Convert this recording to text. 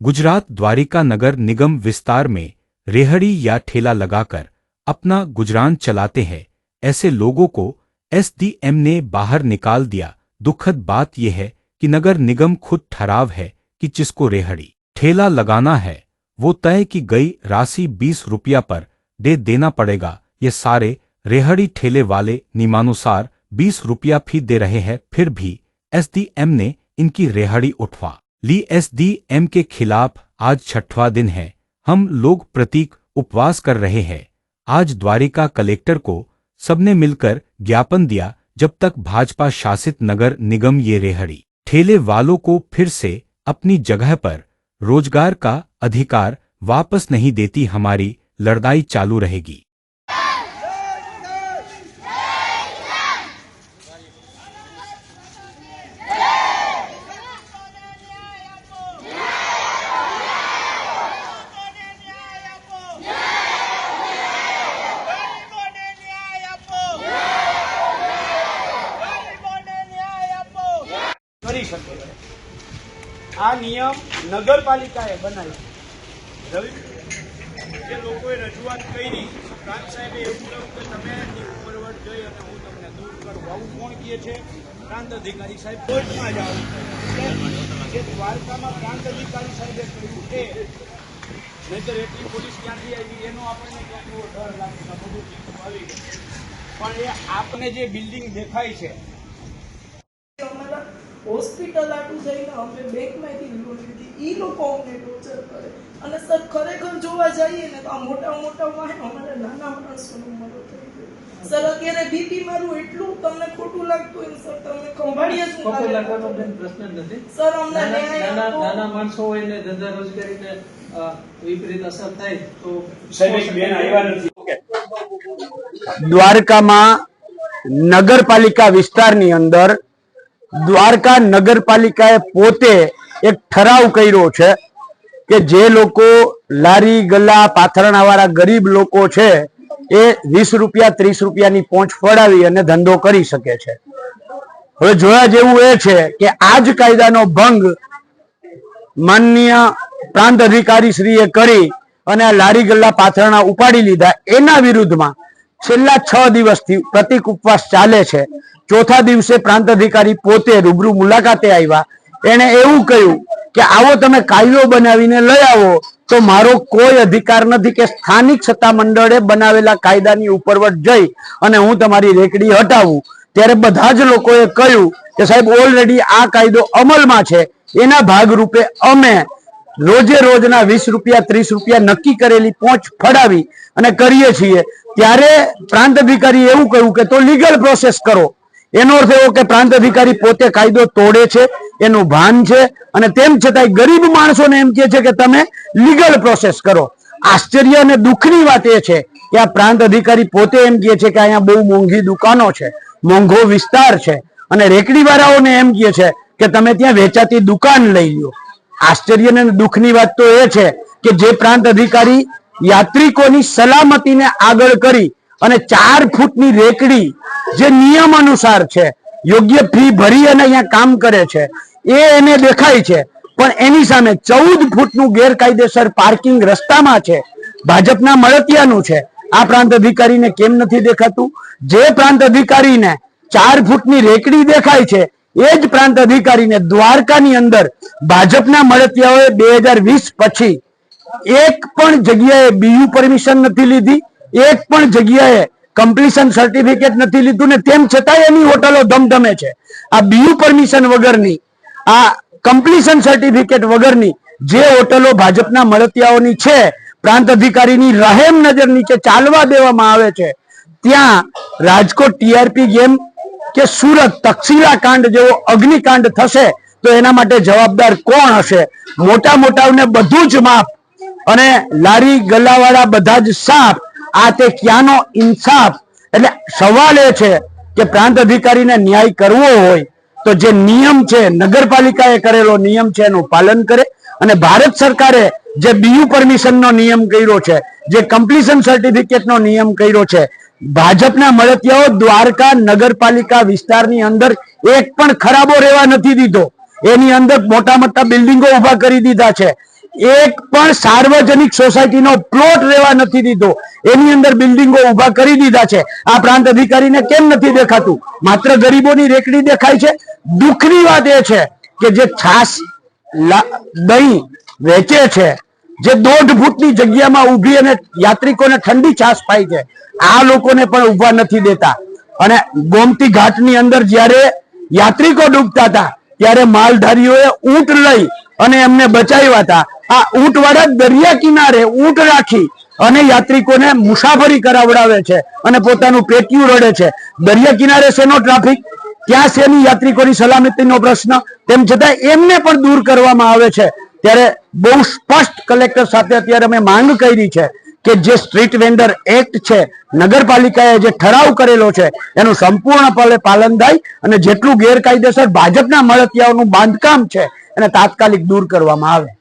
गुजरात द्वारिका नगर निगम विस्तार में रेहड़ी या ठेला लगाकर अपना गुजरान चलाते हैं। ऐसे लोगों को एसडीएम ने बाहर निकाल दिया। दुखद बात यह है कि नगर निगम खुद ठहराव है कि जिसको रेहड़ी, ठेला लगाना है, वो तय की गई राशि बीस रुपया पर दे देना पड़ेगा। ये सारे रेहड़ी ठेले वाले नियमानुसार बीस रुपया फ़ी दे रहे हैं, फिर भी एसडीएम ने इनकी रेहड़ी उठवा। ली एसडीएम के खिलाफ आज छठवां दिन है। हम लोग प्रतीक उपवास कर रहे हैं। आज द्वारिका कलेक्टर को सबने मिलकर ज्ञापन दिया जब तक भाजपा शासित नगर निगम ये रेहड़ी। ठेले वालों को फिर से अपनी जगह पर रोज़गार का अधिकार वापस नहीं देती हमारी लड़ाई चालू रहेगी। શકે આ નિયમ નગરપાલિકાએ બનાવ્યો. રવિ જે લોકોએ રજૂઆત કરી, પ્રાંત સાહેબે એવું કહ્યું કે તમે ઉપરવટ જઈ અને હું તમને દૂર કરું. આવું કોણ કહે છે? પ્રાંત અધિકારી સાહેબ કોર્ટમાં જાઓ જે દ્વારકામાં પ્રાંત અધિકારી સાહેબે કહ્યું કે, નહીતર એટલી પોલીસ ક્યાંથી આવી, એનો આપણને કેટલો ડર લાગે બધું આવી ગયું. પણ એ આપને જે બિલ્ડિંગ દેખાય છે હોસ્પિટલ આટું જઈને અમે બેંકમાંથી લોન લીધી એ લોકો અમને ટોર્ચર કરે. અને સર ખરેખર જોવા જઈએ ને તો આ મોટા મોટા વાહન અમારા નાના માણસોનું મરો થઈ ગયો. સર અત્યારે બીપી મારું એટલું તમને ખોટું લાગતું હોય સર તમને ખંભાળીએ શું ખોટું લાગવાનો? પ્રશ્ન જ નથી. સર અમને નાના નાના માણસો હોય ને ધંધા રોજગારીને વિપરીત અસર થાય તો દ્વારકામાં નગરપાલિકા વિસ્તારની અંદર દ્વારકા નગરપાલિકાએ પોતે એક ઠરાવ કર્યો છે કે જે લોકો લારી ગલ્લા પાથરણાવાળા ગરીબ લોકો છે, એ વીસ રૂપિયા, ત્રીસ રૂપિયાની પહોંચ ફળાવી અને ધંધો કરી શકે છે. હવે જોયા જેવું એ છે કે આ જ કાયદાનો ભંગ માનનીય પ્રાંત અધિકારી શ્રીએ કરી અને આ લારી ગલ્લા પાથરણા ઉપાડી લીધા. એના વિરુદ્ધમાં છેલ્લા છ દિવસથી પ્રતિક ઉપવાસ ચાલે છે. ચોથા દિવસે પ્રાંત અધિકારી પોતે રૂબરૂ મુલાકાતે આવ્યા. એણે એવું કહ્યું કે, આવો તમે કાયદો બનાવીને લઈ આવો, તો મારો કોઈ અધિકાર નથી કે સ્થાનિક સત્તા મંડળે બનાવેલા કાયદાની ઉપરવટ જઈ અને હું તમારી રેકડી હટાવું. ત્યારે બધા જ લોકોએ કહ્યું કે, સાહેબ ઓલરેડી આ કાયદો અમલમાં છે. એના ભાગરૂપે અમે રોજે રોજના વીસ રૂપિયા, ત્રીસ રૂપિયા નક્કી કરેલી પહોંચ ફડાવી અને કરીએ છીએ. ત્યારે પ્રાંત અધિકારી એવું કહ્યું કે, તો લીગલ પ્રોસેસ કરો. એનો અર્થ એવો કે પ્રાંત અધિકારી પોતે કાયદો તોડે છે, એનું ભાન છે, અને તેમ છતાંય ગરીબ માણસોને એમ કહે છે કે તમે લીગલ પ્રોસેસ કરો. આશ્ચર્ય અને દુઃખની વાત એ છે કે આ પ્રાંત અધિકારી પોતે એમ કહે છે કે અહીંયા બહુ મોંઘી દુકાનો છે, મોંઘો વિસ્તાર છે, અને રેકડીવાળાઓને એમ કહે છે કે તમે ત્યાં વેચાતી દુકાન લઈ લો આશ્ચર્ય અને દુઃખની વાત તો એ છે કે જે પ્રાંત અધિકારી યાત્રિકોની સલામતીને આગળ કરી અને ચાર ફૂટની રેકડી જે નિયમ અનુસાર છે, યોગ્ય ફી ભરી અને અહીંયા કામ કરે છે, એ એને દેખાય છે. પણ એની સામે ચૌદ ફૂટનું ગેરકાયદેસર પાર્કિંગ રસ્તામાં છે, ભાજપના મળતિયાનું છે. આ પ્રાંત અધિકારીને કેમ નથી દેખાતું? જે પ્રાંત અધિકારીને ચાર ફૂટની રેકડી દેખાય છે, એ જ પ્રાંત અધિકારીને દ્વારકાની અંદર ભાજપના મળતિયાઓએ બે હજાર વીસ પછી એક પણ જગ્યાએ બીયુ પરમિશન નથી લીધી. એક પણ જગ્યાએ કમ્પ્લીશન સર્ટિફિકેટ નથી લીધું ને તેમ છતાંય એની હોટલો ધમધમે છે. આ બીયુ પરમિશન વગરની, આ કમ્પ્લીશન સર્ટિફિકેટ વગરની જે હોટલો ભાજપના મળતિયાઓની છે, પ્રાંત અધિકારીની રહેમ નજર નીચે ચાલવા દેવામાં આવે છે. ત્યાં રાજકોટ ટીઆરપી ગેમ કે સુરત તક્ષિલા કાંડ જેવો અગ્નિકાંડ થશે તો એના માટે જવાબદાર કોણ હશે? મોટા મોટાઓને બધું જ માફ. અને લારી ગલાવાળા બધા જ સાફ. આ તે ક્યાંનો ઇન્સાફ? એટલે સવાલ એ છે કે પ્રાંત અધિકારીને ન્યાય કરવો હોય તો જે નિયમ છે, નગરપાલિકાએ કરેલો નિયમ છે, એનું પાલન કરે અને ભારત સરકારે જે બીયુ પરમિશનનો નિયમ કર્યો છે, જે કમ્પ્લીશન સર્ટિફિકેટનો નિયમ કર્યો છે, ભાજપના મળતિયાઓ દ્વારકા નગરપાલિકા વિસ્તારની અંદર એક પણ ખરાબો રહેવા નથી દીધો. એની અંદર મોટા મોટા બિલ્ડિંગો ઊભા કરી દીધા છે. એક પણ સાર્વજનિક સોસાયટીનો પ્લોટ રહેવા નથી દીધો. એની અંદર બિલ્ડિંગો ઊભા કરી દીધા છે. આ પ્રાંત અધિકારીને કેમ નથી દેખાતું? માત્ર ગરીબોની રેકડી દેખાય છે. દુઃખની વાત એ છે કે જે છાસ દહીં વેચે છે, જે દોઢ ફૂટની જગ્યામાં ઊભી અને યાત્રિકોને ઠંડી છાસ પાય છે, આ લોકોને પણ ઊભા નથી દેતા. અને ગોમતી ઘાટની અંદર જ્યારે યાત્રિકો ડૂબતા હતા, ત્યારે માલધારીઓએ ઊંટ લઈ અને એમને બચાવ્યા હતા. આ ઊંટ વાળા દરિયા કિનારે ઊંટ રાખી અને યાત્રિકોને મુસાફરી કરાવડાવે છે અને પોતાનું પેટ્યું રડે છે. દરિયા કિનારે શેનો ટ્રાફિક ત્યાં શેની યાત્રિકોની સલામતીનો પ્રશ્ન? તેમ છતાં એમને પણ દૂર કરવામાં આવે છે. ત્યારે બહુ સ્પષ્ટ કલેક્ટર સાથે અત્યારે અમે માંગ કરી છે કે જે સ્ટ્રીટ વેન્ડર એક્ટ છે, નગરપાલિકાએ જે ઠરાવ કરેલો છે, એનું સંપૂર્ણપણે પાલન થાય અને જેટલું ગેરકાયદેસર ભાજપના મળતિયાઓનું બાંધકામ છે, એને તાત્કાલિક દૂર કરવામાં આવે.